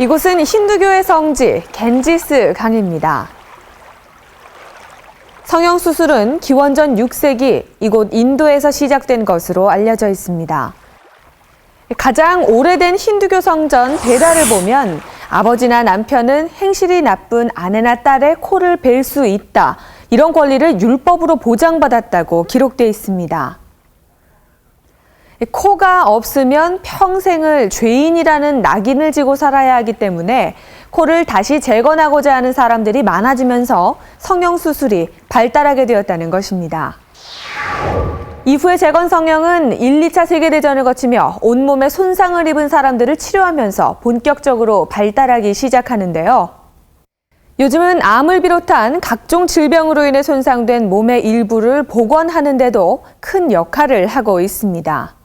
이곳은 힌두교의 성지 겐지스 강입니다. 성형 수술은 기원전 6세기 이곳 인도에서 시작된 것으로 알려져 있습니다. 가장 오래된 힌두교 성전 베다를 보면 아버지나 남편은 행실이 나쁜 아내나 딸의 코를 벨 수 있다. 이런 권리를 율법으로 보장받았다고 기록돼 있습니다. 코가 없으면 평생을 죄인이라는 낙인을 지고 살아야 하기 때문에 코를 다시 재건하고자 하는 사람들이 많아지면서 성형수술이 발달하게 되었다는 것입니다. 이후의 재건 성형은 1, 2차 세계대전을 거치며 온몸에 손상을 입은 사람들을 치료하면서 본격적으로 발달하기 시작하는데요. 요즘은 암을 비롯한 각종 질병으로 인해 손상된 몸의 일부를 복원하는데도 큰 역할을 하고 있습니다.